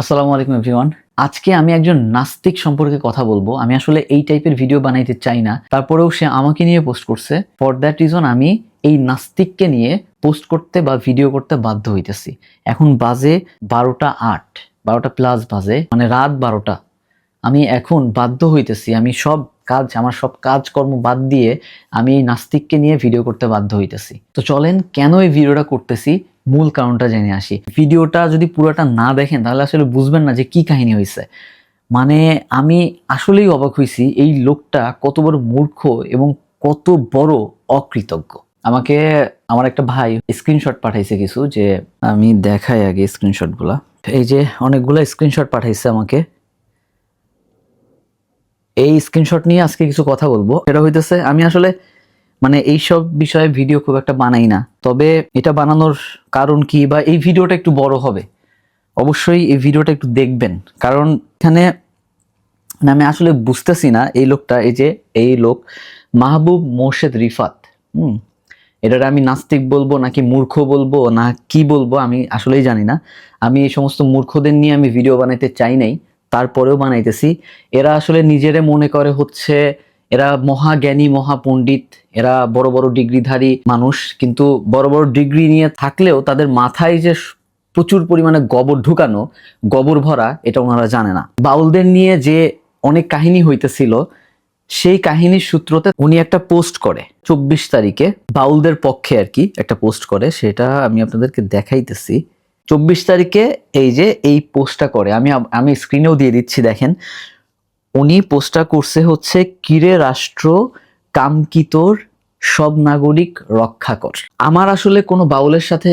আসসালামু আলাইকুম এভরিওয়ান আজকে আমি একজন নাস্তিক সম্পর্কে কথা বলব। আমি আসলে এই টাইপের ভিডিও বানাইতে চাই না। তারপরেও সে আমাকে নিয়ে পোস্ট করছে। ফর দ্যাট রিজন আমি এই নাস্তিককে নিয়ে পোস্ট করতে বা ভিডিও করতে বাধ্য হইতেছি। এখন বাজে বারোটা আট, বারোটা প্লাস বাজে মানে রাত বারোটা। আমি এখন বাধ্য হইতেছি, আমি সব কাজ, আমার সব কাজকর্ম বাদ দিয়ে আমি এই নাস্তিককে নিয়ে ভিডিও করতে বাধ্য হইতেছি। তো চলেন, কেন এই ভিডিওটা করতেছি? মূল কারণটা জেনে আসি। ভিডিওটা যদি পুরোটা না দেখেন, তাহলে আসলে বুঝবেন না যে কি কাহিনী হয়েছে মানে আমি আসলেই অবাক হয়েছি এই লোকটা কত বড় মূর্খ এবং কত বড় অকৃতজ্ঞ। আমাকে, আমার একটা ভাই স্ক্রিনশট পাঠাইছে কিছু যে, আমি দেখাই আগে স্ক্রিনশটগুলা এই যে অনেকগুলো স্ক্রিনশট পাঠাইছে আমাকে। এই স্ক্রিনশট নিয়ে আজকে কিছু কথা বলব। সেটা হইতেছে, আমি আসলে মানে এইসব বিষয়ে ভিডিও খুব একটা বানাই না। তবে এটা বানানোর কারণ কি বা এই ভিডিওটা একটু বড় হবে। অবশ্যই এই ভিডিওটা একটু দেখবেন। কারণ এখানে মানে আমি আসলে বুঝতেছি না এই লোকটা, এই যে এই লোক মাহবুব মোর্শেদ রিফাত। হুম, এটার আমি নাস্তিক বলব নাকি মূর্খ বলব না কি বলব আমি আসলেই জানি না। আমি এই সমস্ত মূর্খদের নিয়ে আমি ভিডিও বানাইতে চাই নাই। তারপরেও বানাইতেছি। এরা আসলে নিজেরে মনে করে হচ্ছে এরা মহাজ্ঞানী মহাপণ্ডিত এরা বড় বড় ডিগ্রিধারী মানুষ। কিন্তু বড় বড় ডিগ্রি নিয়ে থাকলেও তাদের মাথায় যে প্রচুর পরিমাণে গোবর ঢুকানো, গোবর ভরা, এটা ওনারা জানে না। বাউলদের নিয়ে যে অনেক কাহিনী হইতেছিল, সেই কাহিনীর সূত্রতে উনি একটা পোস্ট করে চব্বিশ তারিখে। বাউলদের পক্ষে আর কি একটা পোস্ট করে, সেটা আমি আপনাদেরকে দেখাইতেছি। চব্বিশ তারিখে এই যে, এই পোস্টটা করে, আমি আমি স্ক্রিনেও দিয়ে দিচ্ছি, দেখেন। উনি পোস্টটা করছে হচ্ছে, কিরে রাষ্ট্র, কামকিতোর, সব নাগরিক রক্ষা কর। আমার আসলে কোনো বাউলের সাথে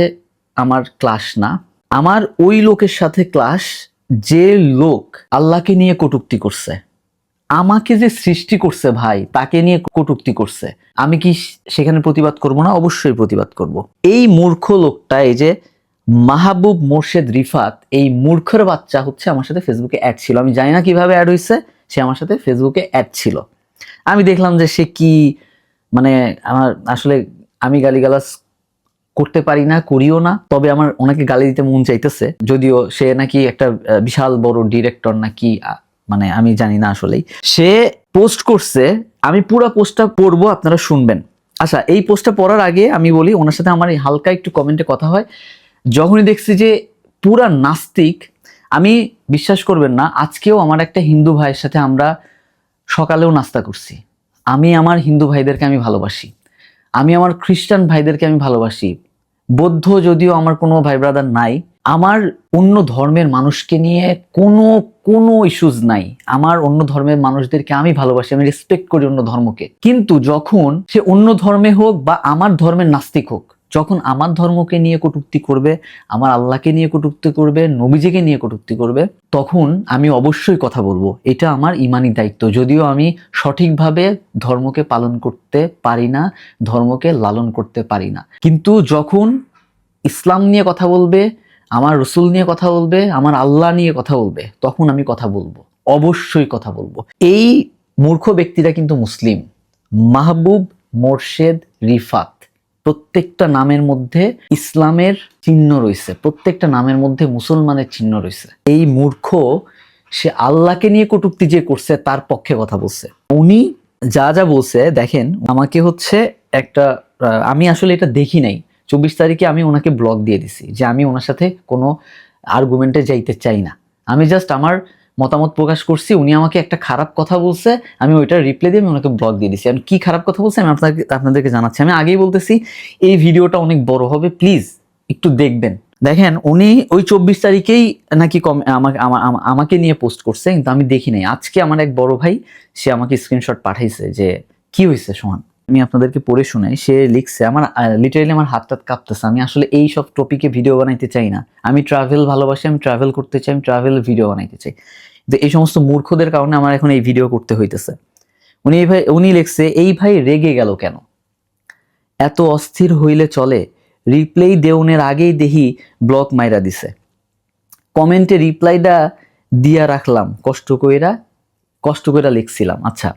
আমার ক্লাস না। আমার ওই লোকের সাথে ক্লাস যে লোক আল্লাহকে নিয়ে কটূক্তি করছে। আমাকে যে সৃষ্টি করছে ভাই, তাকে নিয়ে কটূক্তি করছে। আমি কি সেখানে প্রতিবাদ করব না? অবশ্যই প্রতিবাদ করব। এই মূর্খ লোকটা, এই যে মাহবুব মোর্শেদ রিফাত এই মূর্খের বাচ্চা হচ্ছে আমার সাথে ফেসবুকে অ্যাড ছিল। আমি জানি না কীভাবে অ্যাড হয়েছে সে আমার সাথে ফেসবুকে অ্যাড ছিল। আমি দেখলাম যে সে কি মানে আমার আসলে আমি গালিগালাজ করতে পারি না, করিও না, তবে আমার ওনাকে গালি দিতে মন চাইতেছে। যদিও সে নাকি একটা বিশাল বড় ডিরেক্টর নাকি মানে আমি জানি না আসলেই। সে পোস্ট করছে, আমি পুরো পোস্টটা পড়ব, আপনারা শুনবেন। আচ্ছা এই পোস্টটা পড়ার আগে আমি বলি, ওনার সাথে আমার হালকা একটু কমেন্টে কথা হয়। যখনই দেখছি যে পুরা নাস্তিক, আমি বিশ্বাস করবেন না, আজকেও আমার একটা হিন্দু ভাইয়ের সাথে আমরা সকালেও নাস্তা করছি। আমি আমার হিন্দু ভাইদেরকে আমি ভালোবাসি। আমি আমার খ্রিস্টান ভাইদেরকে আমি ভালোবাসি। বৌদ্ধ যদিও আমার কোনো ভাই ব্রাদার নাই, আমার অন্য ধর্মের মানুষকে নিয়ে কোনো কোনো ইস্যুজ নাই। আমার অন্য ধর্মের মানুষদেরকে আমি ভালোবাসি, আমি রেসপেক্ট করি অন্য ধর্মকে। কিন্তু যখন সে অন্য ধর্মে হোক বা আমার ধর্মের নাস্তিক হোক যখন আমার ধর্মকে নিয়ে কটূক্তি করবে, আমার আল্লাহকে নিয়ে কটূক্তি করবে, নবীজিকে নিয়ে কটূক্তি করবে, তখন আমি অবশ্যই কথা বলব। এটা আমার ইমানি দায়িত্ব। যদিও আমি সঠিকভাবে ধর্মকে পালন করতে পারি না, ধর্মকে লালন করতে পারি না। কিন্তু যখন ইসলাম নিয়ে কথা বলবে, আমার রসুল নিয়ে কথা বলবে, আমার আল্লাহ নিয়ে কথা বলবে, তখন আমি কথা বলব। অবশ্যই কথা বলব। এই মূর্খ ব্যক্তিরা কিন্তু মুসলিম। মাহবুব মোর্শেদ রিফাত। প্রত্যেকটা নামের মধ্যে ইসলামের চিহ্ন রয়েছে, প্রত্যেকটা নামের মধ্যে মুসলমানের চিহ্ন রয়েছে। এই মূর্খ, সে আল্লাহকে নিয়ে কটুক্তি যে করছে, তার পক্ষে কথা বলছে। উনি যা যা বলছে, দেখেন, আমাকে হচ্ছে একটা আমি আসলে এটা দেখি নাই। চব্বিশ তারিখে আমি ওনাকে ব্লক দিয়ে দিছি, যে আমি ওনার সাথে কোনো আর্গুমেন্টে যাইতে চাই না। আমি জাস্ট আমার মতামত প্রকাশ করছি, উনি আমাকে একটা খারাপ কথা বলছে, আমি ওইটা রিপ্লাই দিয়ে আমি ওনাকে ব্লক দিয়ে দিচ্ছি আমি কি খারাপ কথা বলছে আমি আপনাকে আপনাদেরকে জানাচ্ছি। আমি আগেই বলতেছি, এই ভিডিওটা অনেক বড় হবে প্লিজ একটু দেখবেন। দেখেন, উনি ওই চব্বিশ তারিখেই নাকি কম- আমাকে আমা- আমা- আমাকে নিয়ে পোস্ট করছে, কিন্তু আমি দেখি নাই। আজকে আমার এক বড় ভাই, সে আমাকে স্ক্রিনশট পাঠাইছে যে, কি হয়েছে সোহান? আমি আপনাদেরকে পড়ে শোনাই, সে লিখছে, আমার লিটারালি আমার হাত টাত কাঁপতেছে, আমি আসলে এই সব টপিকে ভিডিও বানাইতে চাই না। আমি ট্রাভেল ভালোবাসি, আমি ট্রাভেল করতে চাই, আমি ট্রাভেল ভিডিও বানাইতে চাই। কিন্তু এই সমস্ত মূর্খদের কারণে আমার এখন এই ভিডিও করতে হইতেছে। উনি এই ভাই, উনি লিখছে, এই ভাই রেগে গেল কেন? এত অস্থির হইলে চলে রিপ্লাই দেউনের আগেই দেহি ব্লক মাইরা দিছে। কমেন্টে রিপ্লাইটা দিয়া রাখলাম, কষ্ট কইরা কষ্ট কইরা লিখছিলাম। আচ্ছা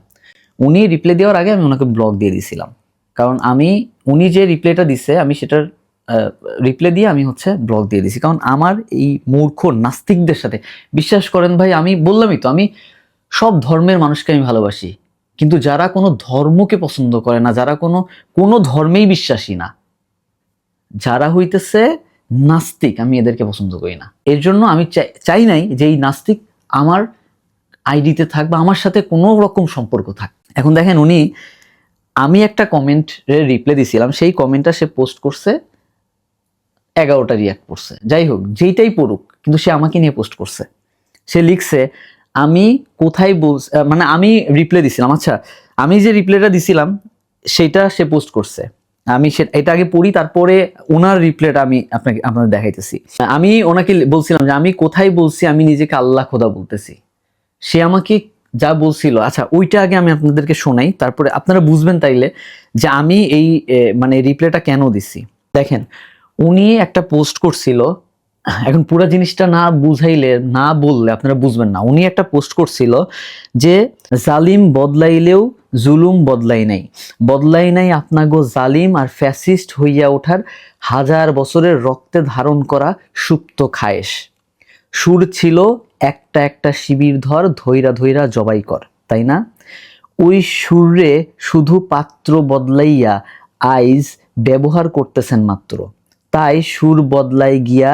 উনি রিপ্লাই দেওয়ার আগে আমি ওনাকে ব্লক দিয়ে দিছিলাম। কারণ আমি, উনি যে রিপ্লাইটা দিছে, আমি সেটার রিপ্লাই দিয়ে আমি হচ্ছে ব্লক দিয়ে দিছি। কারণ আমার এই মূর্খ নাস্তিকদের সাথে, বিশ্বাস করেন ভাই, আমি বললামই তো, আমি সব ধর্মের মানুষকে আমি ভালোবাসি। কিন্তু যারা কোনো ধর্মকে পছন্দ করে না, যারা কোনো কোনো ধর্মেই বিশ্বাসী না, যারা হইতেছে নাস্তিক, আমি এদেরকে পছন্দ করি না। এর জন্য আমি চাই চাই নাই যে এই নাস্তিক আমার আইডিতে থাক বা আমার সাথে কোনো রকম সম্পর্ক থাক। এখন দেখেন উনি, আমি একটা কমেন্টের রিপ্লাই দিছিলাম, সেই কমেন্টটা সে পোস্ট করছে, এগারোটা রিয়াক্ট করছে। যাই হোক, যেইটাই পড়ুক, কিন্তু সে আমাকে নিয়ে পোস্ট করছে। সে লিখছে, আমি কোথায় বল মানে আমি রিপ্লাই দিছিলাম আচ্ছা আমি যে রিপ্লাইটা দিছিলাম, সেটা সে পোস্ট করছে। আমি সে, এটা আগে পড়ি, তারপরে ওনার রিপ্লাইটা আমি আপনাকে, আপনাদের দেখাইতেছি। আমি ওনাকে বলছিলাম যে, আমি কোথায় বলছি, আমি নিজেকে আল্লাহ খোদা বলতেছি। সে আমাকে যা বলছিল আচ্ছা ওইটা আগে আমি আপনাদেরকে শোনাই, তারপরে আপনারা বুঝবেন তাইলে যে আমি এই মানে রিপ্লাইটা কেন দিছি। দেখেন, উনি একটা পোস্ট করছিল, এখন পুরো জিনিসটা না বুঝাইলে, না বললে আপনারা বুঝবেন না। উনি একটা পোস্ট করছিল যে, জালিম বদলাইলেও জুলুম বদলাই নাই। বদলাই নাই আপনাগো জালিম আর ফ্যাসিস্ট হইয়া ওঠার হাজার বছরের রক্তে ধারণ করা সুপ্ত খায়েশ। সুর ছিল একটা একটা শিবির ধর, ধৈরা ধৈরা জবাই কর, তাই না? ওই সুরে শুধু পাত্র বদলাইয়া আইজ ব্যবহার করতেছেন মাত্র। তাই সুর বদলাই গিয়া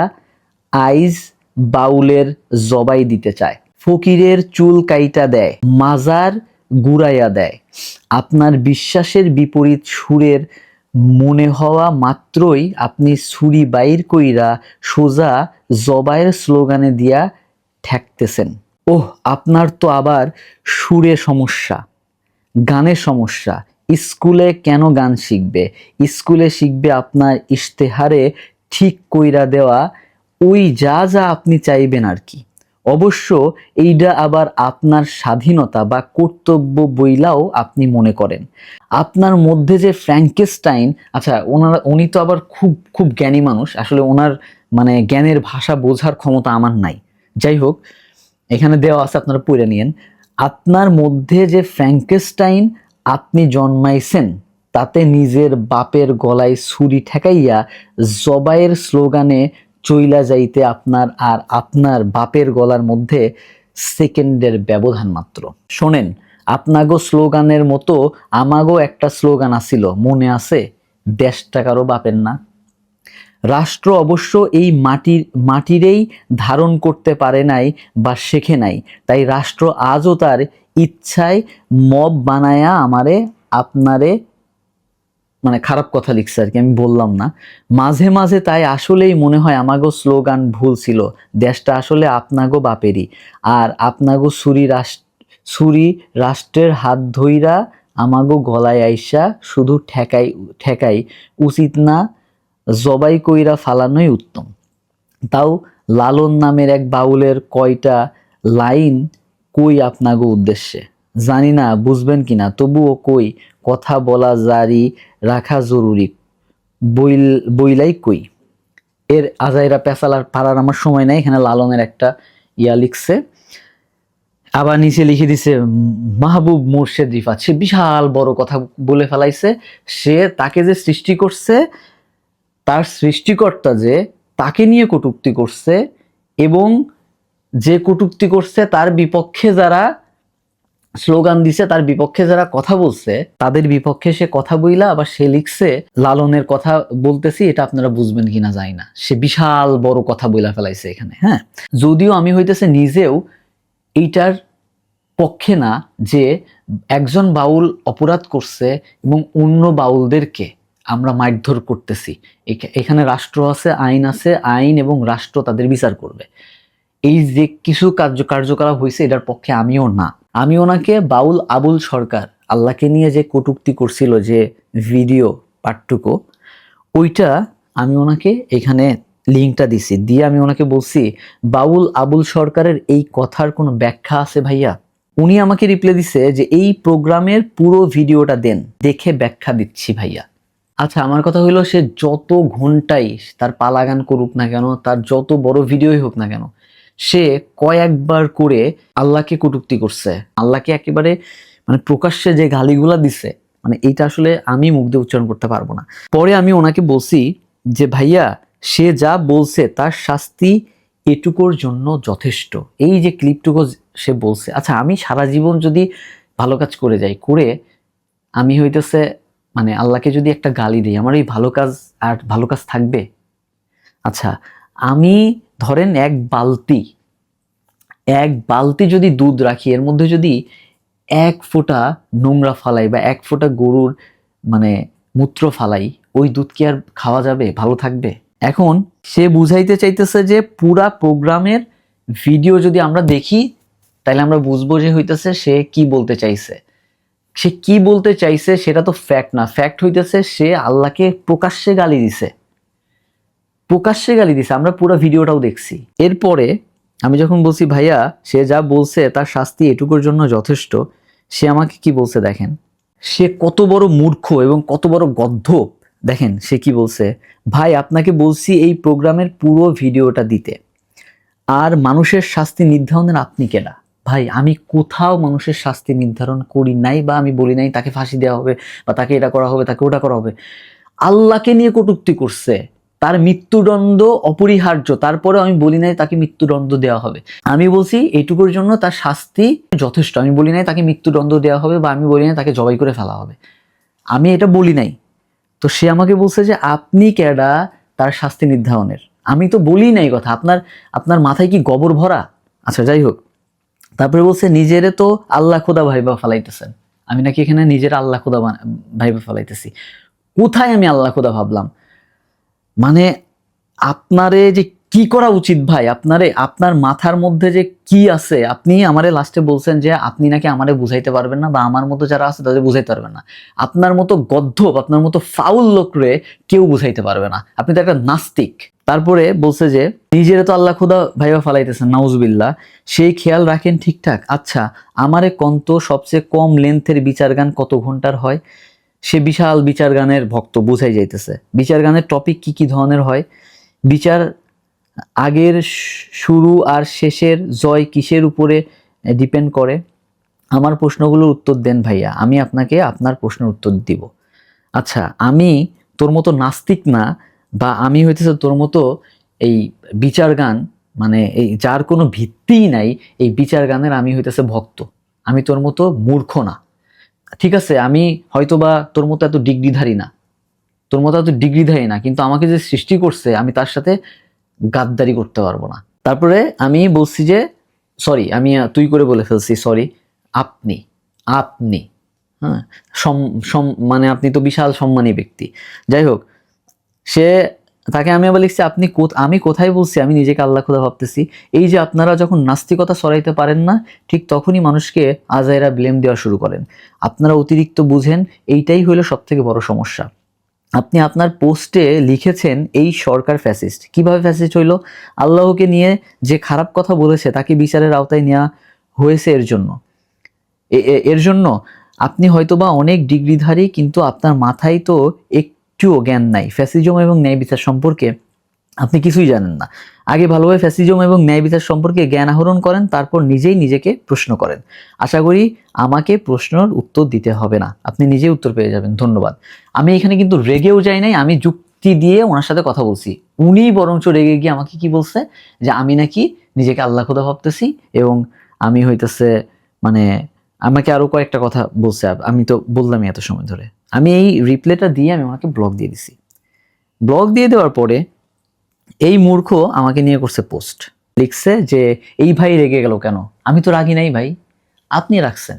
আইজ বাউলের জবাই দিতে চায়। ফকিরের চুল কাইটা দেয়, মাজার গুড়াইয়া দেয়। আপনার বিশ্বাসের বিপরীত সুরের মনে হওয়া মাত্রই আপনি ছুরি বাইর কইরা সোজা জবাইয়ের স্লোগানে দিয়া ঠেকতেছেন। ওহ, আপনার তো আবার সুরে সমস্যা গানের সমস্যা। স্কুলে কেন গান শিখবে? স্কুলে শিখবে আপনার ইশতেহারে ঠিক কইরা দেওয়া, ওই যা যা আপনি চাইবেন আর কি। অবশ্য এইটা আবার আপনার স্বাধীনতা বা কর্তব্য বইলাও আপনি মনে করেন। আপনার মধ্যে যে ফ্র্যাঙ্কেস্টাইন আচ্ছা ওনারা, উনি তো আবার খুব খুব জ্ঞানী মানুষ। আসলে ওনার মানে জ্ঞানের ভাষা বোঝার ক্ষমতা আমার নাই। যাই হোক এখানে দেওয়া আছে, আপনারা পড়ে নিয়েন। আপনার মধ্যে যে ফ্র্যাঙ্কেস্টাইন আপনি জন্মাইছেন, তাতে নিজের বাপের গলায় ছুরি ঠেকাইয়া জবাইয়ের স্লোগানে চইলা যাইতে আপনার আর আপনার বাপের গলার মধ্যে সেকেন্ডের ব্যবধান মাত্র। শোনেন, আপনাগো স্লোগানের মতো আমাগো একটা স্লোগান আছিল, মনে আছে? দেশটা কারও বাপের না। রাষ্ট্র অবশ্য এই মাটির, মাটিরেই ধারণ করতে পারে নাই বা শেখে নাই। তাই রাষ্ট্র আজও তার ইচ্ছায় মব বানায়া আমারে, আপনারে মানে খারাপ কথা লিখছে আর কি, আমি বললাম না। মাঝে মাঝে তাই আসলেই মনে হয় আমাগো স্লোগান ভুল ছিল, দেশটা আসলে আপনাগো বাপেরই। আর আপনাগো সুরি রাষ্ট্র সুরি রাষ্ট্রের হাত ধইরা আমাগো গলায় আইসা শুধু ঠেকাই ঠেকাই, উচিত না জবাই কইরা ফালানোই উত্তম। তাও লালন নামের এক বাউলের কয়টা লাইন কই আপনাগো উদ্দেশ্যে? জানি না, বুঝবেন কিনা, তবুও কই, কথা বলা জারি রাখা জরুরি। বইল, বইলাই কই। এর আজাইরা পেশালার পাড়ার আমার সময় নাই, এখানে লালনের একটা ইয়া লিখছে। আবার নিচে লিখে দিছে, মাহবুব মোর্শেদ রিফাত। সে বিশাল বড় কথা বলে ফেলাইছে। সে তাকে যে সৃষ্টি করছে তার সৃষ্টিকর্তা যে তাকে নিয়ে কটূক্তি করছে এবং যে কটূক্তি করছে তার বিপক্ষে যারা স্লোগান দিছে, তার বিপক্ষে যারা কথা বলছে, তাদের বিপক্ষে সে কথা বইলা আবার সে লিখছে, লালনের কথা বলতেছি, এটা আপনারা বুঝবেন কিনা যায় না। সে বিশাল বড় কথা বইলা ফেলাইছে এখানে হ্যাঁ? যদিও আমি হইতেছে নিজেও এইটার পক্ষে না যে একজন বাউল অপরাধ করছে এবং অন্য বাউলদেরকে আমরা মারধর করতেছি। এখা- এখানে রাষ্ট্র আছে, আইন আছে, আইন এবং রাষ্ট্র তাদের বিচার করবে। এই যে কিছু কার্য, কার্যকলাপ হয়েছে এটার পক্ষে আমিও না। আমি ওনাকে বাউল আবুল সরকার, আল্লাহকে নিয়ে যে কটূক্তি করছিল যে ভিডিও পাঠটুকু, ওইটা আমি ওনাকে এখানে লিঙ্কটা দিছি। দিয়ে আমি ওনাকে বলছি, বাউল আবুল সরকারের এই কথার কোনো ব্যাখ্যা আছে ভাইয়া? উনি আমাকে রিপ্লাই দিছে যে, এই প্রোগ্রামের পুরো ভিডিওটা দেন, দেখে ব্যাখ্যা দিচ্ছি ভাইয়া। আচ্ছা আমার কথা হইল সে যত ঘন্টাই তার পালাগান করুক না কেন, তার যত বড় ভিডিওই হোক না কেন, সে কয়েকবার করে আল্লাহকে কটূক্তি করছে। আল্লাহকে একেবারে মানে প্রকাশ্যে যে গালিগুলা দিছে মানে এইটা আসলে আমি মুখ দিয়ে উচ্চারণ করতে পারব না। পরে আমি ওনাকে বলছি যে, ভাইয়া, সে যা বলছে তার শাস্তি এটুকুর জন্য যথেষ্ট। এই যে ক্লিপটুকু সে বলছে। আচ্ছা আমি সারা জীবন যদি ভালো কাজ করে যাই, করে আমি হইতেছে মানে আল্লাহকে যদি একটা গালি দিই, আমার এই ভালো কাজ আর ভালো কাজ থাকবে? আচ্ছা আমি ধরেন এক বালতি এক বালতি যদি দুধ রাখি, এর মধ্যে যদি এক ফোঁটা নোংরা ফালাই বা এক ফোঁটা গরুর মানে মূত্র ফালাই, ওই দুধ কি আর খাওয়া যাবে? ভালো থাকবে? এখন সে বুঝাইতে চাইতেছে যে পুরা প্রোগ্রামের ভিডিও যদি আমরা দেখি তাহলে আমরা বুঝব যে হইতেছে সে কি বলতে চাইছে। সে কি বলতে চাইছে সেটা তো ফ্যাক্ট না। ফ্যাক্ট হইতেছে সে আল্লাহকে প্রকাশ্যে গালি দিছে। প্রকাশ্যে গালি দিছে, আমরা পুরো ভিডিওটাও দেখছি। এরপরে আমি যখন বলছি, ভাইয়া, সে যা বলছে তার শাস্তি এটুকুর জন্য যথেষ্ট। সে আমাকে কি বলছে দেখেন? সে কত বড় মূর্খ এবং কত বড় গদ্ধব দেখেন সে কি বলছে, ভাই, আপনাকে বলছি এই প্রোগ্রামের পুরো ভিডিওটা দিতে। আর মানুষের শাস্তি নির্ধারণের আপনি কেনা? ভাই, আমি কোথাও মানুষের শাস্তি নির্ধারণ করি নাই বা আমি বলি নাই তাকে ফাঁসি দেওয়া হবে বা তাকে এটা করা হবে, তাকে ওটা করা হবে। আল্লাহকে নিয়ে কটূক্তি করছে। তার মৃত্যুদণ্ড অপরিহার্য। তারপরে আমি বলি নাই তাকে মৃত্যুদণ্ড দেওয়া হবে। আমি বলছি এইটুকুর জন্য তার শাস্তি যথেষ্ট। আমি বলি নাই তাকে মৃত্যুদণ্ড দেওয়া হবে বা আমি বলি নাই তাকে জবাই করে ফেলা হবে। আমি এটা বলি নাই। তো সে আমাকে বলছে যে, আপনি কেডা তার শাস্তি নির্ধারণের? আমি তো বলি নাই কথা। আপনার আপনার মাথায় কি গবর ভরা? আচ্ছা যাই হোক। তারপরে বলছে, নিজেরে তো আল্লাহ খোদা ভাইবা ফালাইতেছেন। আমি নাকি এখানে নিজের আল্লাহ খোদা ভাইবা ফালাইতেছি। কোথায় আমি আল্লাহ খোদা ভাবলাম? মানে আপনারে যে কি করা উচিত ভাই? আপনারে, আপনার মাথার মধ্যে যে কি আছে? আপনি আমারে লাস্টে বলছেন যে আপনি নাকি আমারে বুঝাইতে পারবেন না বা আমার মতো যারা আছে তাদের বুঝাইতে পারবেন না। আপনার মতো গদ্ধব, আপনার মতো ফাউল লোকরে কেউ বুঝাইতে পারবে না। আপনি তো একটা নাস্তিক। তারপরে বলছে যে, নিজেরে তো আল্লাহ খুদা ভাইবা ফালাইতেছেন, নাউজবিল্লাহ। সেই খেয়াল রাখেন ঠিকঠাক? আচ্ছা আমারে কন্ত সবচেয়ে কম লেন্থের বিচার গান কত ঘণ্টার হয়? সে বিশাল বিচার গানের ভক্ত, বুঝাই যাইতেছে। বিচার গানের টপিক কি কি ধরনের হয়? বিচার আগের শুরু আর শেষের জয় কিসের উপরে ডিপেন্ড করে? আমার প্রশ্নগুলোর উত্তর দেন ভাইয়া। আমি আপনাকে আপনার প্রশ্নের উত্তর দিব। আচ্ছা আমি তোর মতো নাস্তিক না বা আমি হইতেছে তোর মতো এই বিচার গান মানে এই যার কোনো ভিত্তিই নাই, এই বিচার গানের আমি হইতেছে ভক্ত। আমি তোর মতো মূর্খ না। ঠিক আছে, আমি হয়তো বা তোর মতো এত ডিগ্রিধারী না। তোর মতো এত ডিগ্রিধারী না, কিন্তু আমাকে যে সৃষ্টি করছে, আমি তার সাথে গাদ্দারি করতে পারব না। তারপরে আমি বলছি যে সরি আমি, তুই করে বলে ফেলছি সরি আপনি আপনি হ্যাঁ সম- মানে আপনি তো বিশাল সম্মানী ব্যক্তি। যাই হোক, সে, তাকে আমি আবার লিখছি, আপনি আমি কোথায় বলছি? আমি নিজেকে আল্লাহ খোদা ভাবতেছি। এই যে আপনারা যখন নাস্তিকতা সরাইতে পারেন না, ঠিক তখনই মানুষকে আজাইরা ব্লেম দেওয়া শুরু করেন। আপনারা অতিরিক্ত বুঝেন, এইটাই হলো সব থেকে বড় সমস্যা। আপনি আপনার পোস্টে লিখেছেন, এই সরকার ফ্যাসিস্ট কীভাবে ফ্যাসিস্ট হইল? আল্লাহকে নিয়ে যে খারাপ কথা বলেছে, তাকে বিচারের আওতায় নেওয়া হয়েছে এর জন্য। এর জন্য আপনি হয়তো বা অনেক ডিগ্রিধারী, কিন্তু আপনার মাথায় তো একটুও জ্ঞান নাই। ফ্যাসিজম এবং ন্যায় বিচার সম্পর্কে আপনি কিছুই জানেন না। আগে ভালোভাবে ফ্যাসিজম এবং ন্যায় বিচার সম্পর্কে জ্ঞান আহরণ করেন, তারপর নিজেই নিজেকে প্রশ্ন করেন। আশা করি আমাকে প্রশ্নের উত্তর দিতে হবে না। আপনি নিজেই উত্তর পেয়ে যাবেন। ধন্যবাদ। আমি এখানে কিন্তু রেগেও যাই নাই, আমি যুক্তি দিয়ে ওনার সাথে কথা বলছি। উনি বরঞ্চ রেগে গিয়ে আমাকে কি বলছে? যে আমি নাকি নিজেকে আল্লাহ খোদা ভাবতেছি এবং আমি হইতেছে মানে আমাকে আরও কয়েকটা কথা বলছে। আমি তো বললামই এত সময় ধরে। আমি এই রিপ্লেটা দিয়ে আমি ওনাকে ব্লক দিয়ে দিছি। ব্লক দিয়ে দেওয়ার পরে এই মূর্খ আমাকে নিয়ে করছে পোস্ট। লিখছে যে, এই ভাই রেগে গেল কেন? আমি তো রাগি নাই ভাই। আপনি রাখছেন।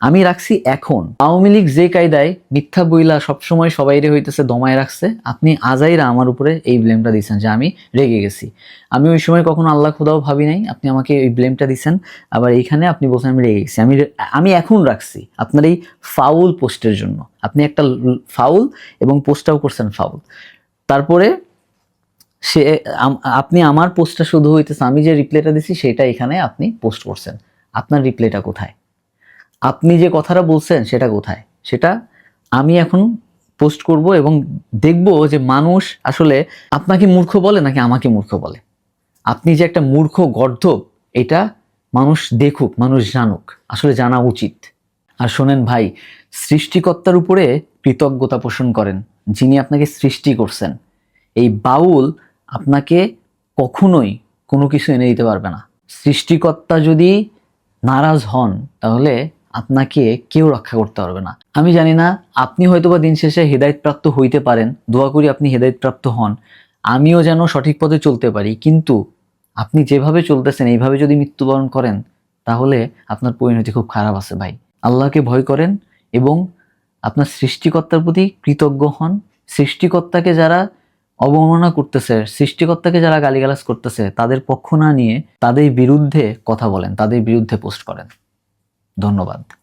আমি রাখছি এখন। আওয়ামী লীগ যে কায়দায় মিথ্যা বইলা সবসময় সবাইরে হইতেছে দমায় রাখছে, আপনি আজাইরা আমার উপরে এই ব্লেমটা দিচ্ছেন যে, আমি রেগে গেছি। আমি ওই সময় কখনো আল্লাহ খোদাও ভাবি নাই, আপনি আমাকে এই ব্লেমটা দিচ্ছেন আবার এইখানে আপনি বলছেন, আমি রেগে গেছি। আমি আমি এখন রাখছি আপনার এই ফাউল পোস্টের জন্য। আপনি একটা ফাউল এবং পোস্টটাও করছেন ফাউল তারপরে সে আপনি আমার পোস্টটা শুধু হইতেছে, আমি যে রিপ্লাইটা দিছি সেটা এখানে আপনি পোস্ট করছেন। আপনার রিপ্লাইটা কোথায়? আপনি যে কথাটা বলছেন সেটা কোথায়? সেটা আমি এখন পোস্ট করব এবং দেখব যে মানুষ আসলে আপনাকে মূর্খ বলে নাকি আমাকে মূর্খ বলে। আপনি যে একটা মূর্খ গর্ধব, এটা মানুষ দেখুক, মানুষ জানুক, আসলে জানা উচিত। আর শোনেন ভাই, সৃষ্টিকর্তার উপরে কৃতজ্ঞতা পোষণ করেন, যিনি আপনাকে সৃষ্টি করছেন। এই বাউল আপনাকে কখনোই কোনো কিছু এনে দিতে পারবে না। সৃষ্টিকর্তা যদি নারাজ হন, তাহলে আপনাকে কেউ রক্ষা করতে পারবে না। আমি জানি না, আপনি হয়তোবা দিন শেষে হেদায়তপ্রাপ্ত হইতে পারেন, দোয়া করি আপনি হেদায়তপ্রাপ্ত হন। আমিও যেন সঠিক পথে চলতে পারি, কিন্তু আপনি যেভাবে চলতেছেন, এইভাবে যদি মৃত্যুবরণ করেন, তাহলে আপনার পরিণতি খুব খারাপ আছে ভাই। আল্লাহকে ভয় করেন এবং আপনার সৃষ্টিকর্তার প্রতি কৃতজ্ঞ হন। সৃষ্টিকর্তাকে যারা অবমাননা করতেছে, সৃষ্টিকর্তাকে যারা গালিগালাজ করতেছে, তাদের পক্ষ না নিয়ে তাদের বিরুদ্ধে কথা বলেন, তাদের বিরুদ্ধে পোস্ট করেন। ধন্যবাদ।